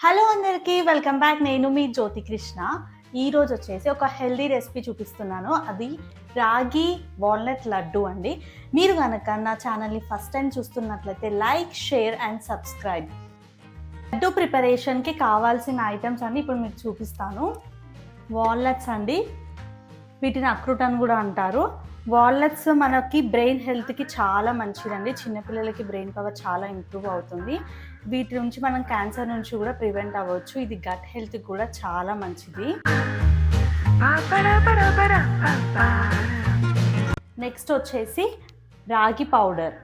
Hello అందరికీ welcome back. నేను మీ జ్యోతి కృష్ణ. ఈ రోజు వచ్చేసి ఒక హెల్దీ రెసిపీ చూపిస్తున్నాను. అది రాగి వాల్నట్ లడ్డు అండి. మీరు కనుక నా ఛానల్ని ఫస్ట్ టైం చూస్తున్నట్లయితే like share and subscribe. Laddu ప్రిపరేషన్కి కావాల్సిన ఐటమ్స్ అన్ని ఇప్పుడు మీకు చూపిస్తాను. వాల్నట్స్ అండి. వీటిని అక్రూట్ అని కూడా అంటారు. వాల్నట్స్ మనకి బ్రెయిన్ హెల్త్కి చాలా మంచిదండి. చిన్నపిల్లలకి బ్రెయిన్ పవర్ చాలా ఇంప్రూవ్ అవుతుంది. వీటి నుంచి మనం క్యాన్సర్ నుంచి కూడా ప్రివెంట్ అవ్వచ్చు. ఇది గట్ హెల్త్కి కూడా చాలా మంచిది. నెక్స్ట్ వచ్చేసి రాగి పౌడర్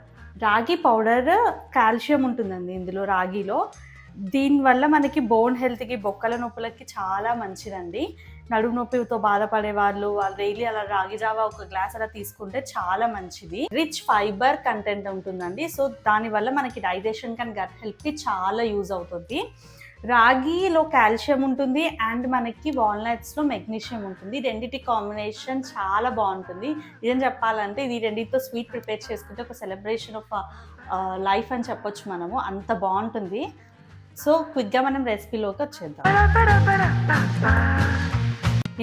రాగి పౌడర్ కాల్షియం ఉంటుందండి ఇందులో రాగిలో. దీనివల్ల మనకి బోన్ హెల్త్కి బొక్కల నొప్పులకి చాలా మంచిదండి. నడుము నొప్పితో బాధపడే వాళ్ళు వాళ్ళు డైలీ అలా రాగి జావా ఒక గ్లాస్ అలా తీసుకుంటే చాలా మంచిది. రిచ్ ఫైబర్ కంటెంట్ ఉంటుందండి. సో దానివల్ల మనకి డైజెషన్ కానీ గట్ హెల్త్కి చాలా యూజ్ అవుతుంది. రాగిలో కాల్షియం ఉంటుంది అండ్ మనకి వాల్నట్స్లో మెగ్నీషియం ఉంటుంది. రెండింటి కాంబినేషన్ చాలా బాగుంటుంది. ఇదేం చెప్పాలంటే ఇది రెండింటితో స్వీట్ ప్రిపేర్ చేసుకుంటే ఒక సెలబ్రేషన్ ఆఫ్ లైఫ్ అని చెప్పొచ్చు మనము. అంత బాగుంటుంది. సో క్విక్గా మనం రెసిపీలోకి వచ్చేద్దాం.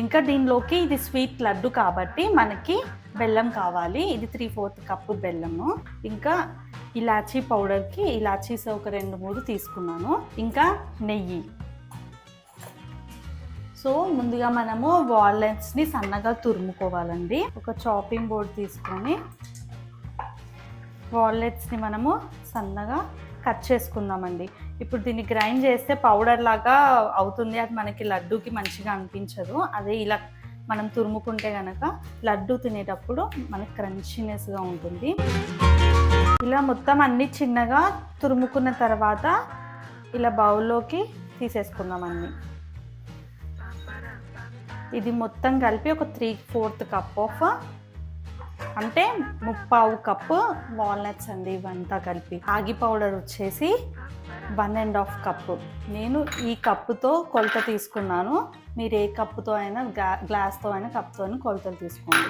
ఇంకా దీనిలోకి ఇది స్వీట్ లడ్డు కాబట్టి మనకి బెల్లం కావాలి. ఇది త్రీ ఫోర్త్ కప్పు బెల్లము. ఇంకా ఇలాచీ పౌడర్కి ఇలాచీస్ ఒక రెండు మూడు తీసుకున్నాను. ఇంకా నెయ్యి. సో ముందుగా మనము వాల్నట్స్ని సన్నగా తురుముకోవాలండి. ఒక చాపింగ్ బోర్డ్ తీసుకొని వాల్నట్స్ని మనము సన్నగా కట్ చేసుకుందామండి. ఇప్పుడు దీన్ని గ్రైండ్ చేస్తే పౌడర్ లాగా అవుతుంది. అది మనకి లడ్డూకి మంచిగా అనిపించదు. అదే ఇలా మనం తురుముకుంటే కనుక లడ్డు తినేటప్పుడు మనకి క్రంచినెస్గా ఉంటుంది. ఇలా మొత్తం అన్ని చిన్నగా తురుముకున్న తర్వాత ఇలా బౌల్లోకి తీసేసుకుందాం అన్ని. ఇది మొత్తం కలిపి ఒక త్రీ ఫోర్త్ కప్ ఆఫ్ అంటే ముప్పావు కప్పు వాల్నట్స్ అండి ఇవంతా కలిపి. రాగి పౌడర్ వచ్చేసి వన్ అండ్ హాఫ్ కప్పు. నేను ఈ కప్పుతో కొలత తీసుకున్నాను. మీరు ఏ కప్పుతో అయినా గ్లా గ్లాస్తో అయినా కప్తో అయినా కొలతలు తీసుకోండి.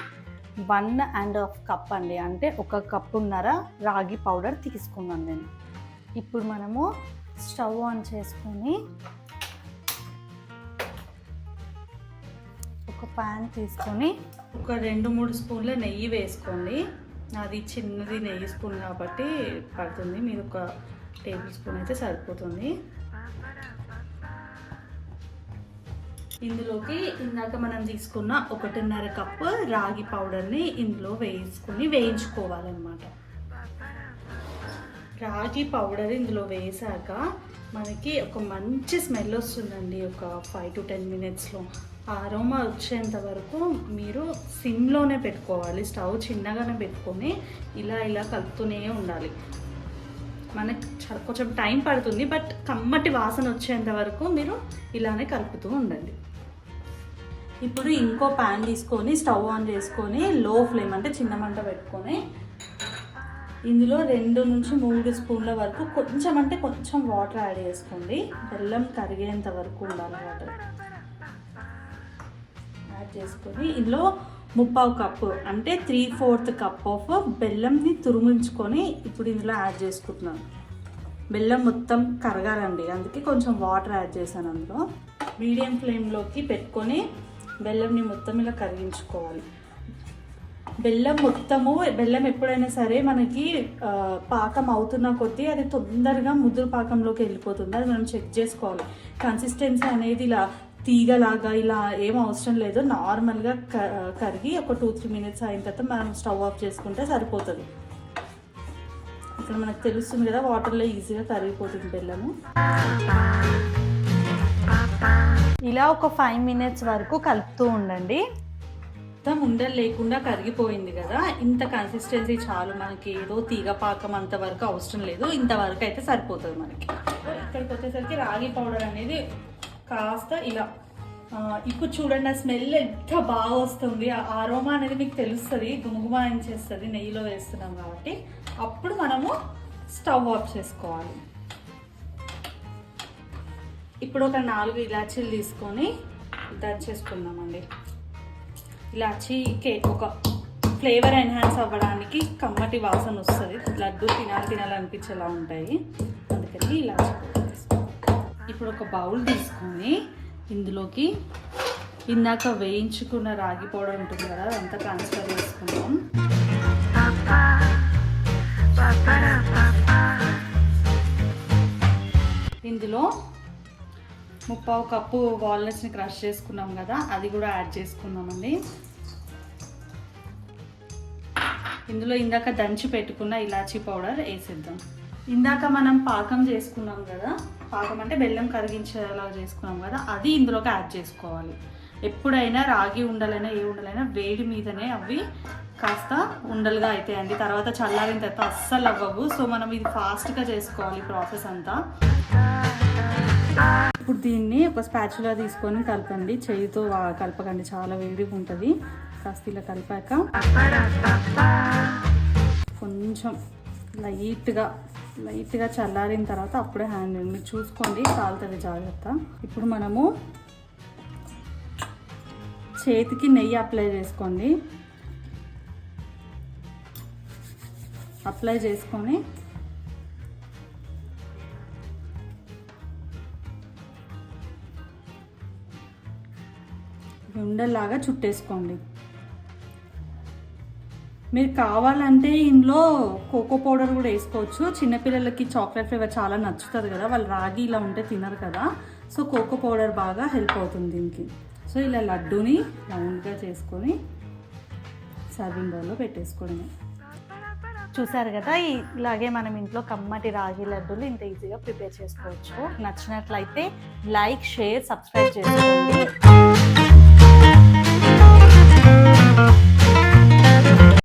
వన్ అండ్ హాఫ్ కప్ అండి. అంటే ఒక కప్పున్నర రాగి పౌడర్ తీసుకున్నాను నేను. ఇప్పుడు మనము స్టవ్ ఆన్ చేసుకొని ఒక ప్యాన్ తీసుకొని ఒక రెండు మూడు స్పూన్ల నెయ్యి వేసుకోండి. నాది చిన్నది నెయ్యి స్పూన్ కాబట్టి పడుతుంది. మీరు ఒక టేబుల్ స్పూన్ అయితే సరిపోతుంది. ఇందులోకి ఇందాక మనం తీసుకున్న ఒకటిన్నర కప్పు రాగి పౌడర్ని ఇందులో వేసుకొని వేయించుకోవాలన్నమాట. రాగి పౌడర్ ఇందులో వేసాక మనకి ఒక మంచి స్మెల్ వస్తుందండి ఒక ఫైవ్ టు టెన్ మినిట్స్లో అరోమా వచ్చేంత వరకు మీరు సిమ్లోనే పెట్టుకోవాలి స్టవ్ చిన్నగానే పెట్టుకొని ఇలా ఇలా కలుపుతూనే ఉండాలి. మనకి కొంచెం టైం పడుతుంది బట్ కమ్మటి వాసన వచ్చేంత వరకు మీరు ఇలానే కలుపుతూ ఉండండి. ఇప్పుడు ఇంకో ప్యాన్ తీసుకొని స్టవ్ ఆన్ చేసుకొని లో ఫ్లేమ్ అంటే చిన్న మంట పెట్టుకొని ఇందులో రెండు నుంచి మూడు స్పూన్ల వరకు కొంచెం అంటే కొంచెం వాటర్ యాడ్ చేసుకోండి. బెల్లం కరిగేంత వరకు ఉండాలి వాటర్. యాడ్ చేసుకొని ఇందులో ముప్పావు కప్పు అంటే త్రీ ఫోర్త్ కప్ ఆఫ్ బెల్లంని తురుమించుకొని ఇప్పుడు ఇందులో యాడ్ చేసుకుంటున్నాను. బెల్లం మొత్తం కరగాలండి. అందుకే కొంచెం వాటర్ యాడ్ చేశాను అందులో. మీడియం ఫ్లేమ్లోకి పెట్టుకొని బెల్లంని మొత్తం ఇలా కరిగించుకోవాలి. బెల్లం మొత్తము బెల్లం ఎప్పుడైనా సరే మనకి పాకం అవుతున్న కొద్దీ అది తొందరగా ముదురు పాకంలోకి వెళ్ళిపోతుంది. అది మనం చెక్ చేసుకోవాలి. కన్సిస్టెన్సీ అనేది ఇలా తీగలాగా ఇలా ఏం అవసరం లేదు. నార్మల్గా క- కరిగి ఒక టూ త్రీ మినిట్స్ అయిన తర్వాత మనం స్టవ్ ఆఫ్ చేసుకుంటే సరిపోతుంది. ఇక్కడ మనకు తెలుస్తుంది కదా వాటర్లో ఈజీగా కరిగిపోతుంది బెల్లము. ఇలా ఒక ఫైవ్ మినిట్స్ వరకు కలుపుతూ ఉండండి. మొత్తం ఉండలు లేకుండా కరిగిపోయింది కదా. ఇంత కన్సిస్టెన్సీ చాలు. మనకి ఏదో తీగ పాకం అంత వరకు అవసరం లేదు. ఇంతవరకు అయితే సరిపోతుంది మనకి. ఇక్కడికి వచ్చేసరికి రాగి పౌడర్ అనేది కాస్త ఇలా ఇప్పుడు చూడండి ఆ స్మెల్ ఎంత బాగా వస్తుంది. ఆ ఆరోమా అనేది మీకు తెలుస్తుంది. గుమగుమాయించేస్తుంది నెయ్యిలో వేస్తున్నాం కాబట్టి. అప్పుడు మనము స్టవ్ ఆఫ్ చేసుకోవాలి. ఇప్పుడు ఒక నాలుగు ఇలాచీలు తీసుకొని దంచేసుకుందామండి. ఇలాచీ కేక్ ఒక ఫ్లేవర్ ఎన్హాన్స్ అవ్వడానికి కమ్మటి వాసన వస్తుంది. లడ్డు తినాలి తినాలనిపించేలా ఉంటాయి. అందుకని ఇలాచీ ఇప్పుడు ఒక బౌల్ తీసుకొని ఇందులోకి ఇందాక వేయించుకున్న రాగి పౌడర్ ఉంటుంది కదా అదంతా ట్రాన్స్ఫర్ చేసుకుందాం. ముప్పావు కప్పు వాల్నట్స్ని క్రష్ చేసుకున్నాం కదా అది కూడా యాడ్ చేసుకున్నామండి ఇందులో ఇందాక దంచి పెట్టుకున్న ఇలాచీ పౌడర్ వేసేద్దాం. ఇందాక మనం పాకం చేసుకున్నాం కదా పాకం అంటే బెల్లం కరిగించేలా చేసుకున్నాం కదా అది ఇందులోకి యాడ్ చేసుకోవాలి. ఎప్పుడైనా రాగి ఉండలైనా ఏ ఉండలైనా వేడి మీదనే అవి కాస్త ఉండలుగా అవుతాయండి తర్వాత చల్లారిన తర్వాత అస్సలు అవ్వవు. సో మనం ఇది ఫాస్ట్గా చేసుకోవాలి ప్రాసెస్ అంతా. ఇప్పుడు దీన్ని ఒక స్పాచులా తీసుకొని కలపండి. చేయితో కలపకండి. చాలా వేడిగా ఉంటుంది. కాస్త ఇలా కలిపాక కొంచెం లైట్గా లైట్గా చల్లారిన తర్వాత అప్పుడే హ్యాండ్ మీరు చూసుకోండి. కాలుతుంది జాగ్రత్త. ఇప్పుడు మనము చేతికి నెయ్యి అప్లై చేసుకోండి. అప్లై చేసుకొని ఉండల్లాగా చుట్టేసుకోండి. మీరు కావాలంటే ఇందులో కోకో పౌడర్ కూడా వేసుకోవచ్చు. చిన్నపిల్లలకి చాక్లెట్ ఫ్లేవర్ చాలా నచ్చుతుంది కదా వాళ్ళు రాగి ఇలా ఉంటే తినరు కదా. సో కోకో పౌడర్ బాగా హెల్ప్ అవుతుంది దీనికి. సో ఇలా లడ్డూని రౌండ్గా చేసుకొని సర్వింగ్ బౌల్లో పెట్టేసుకోండి. చూసారు కదా ఇలాగే మనం ఇంట్లో కమ్మటి రాగి లడ్డూలు ఇంత ఈజీగా ప్రిపేర్ చేసుకోవచ్చు. నచ్చినట్లయితే లైక్ షేర్ సబ్స్క్రైబ్ చేసుకోండి.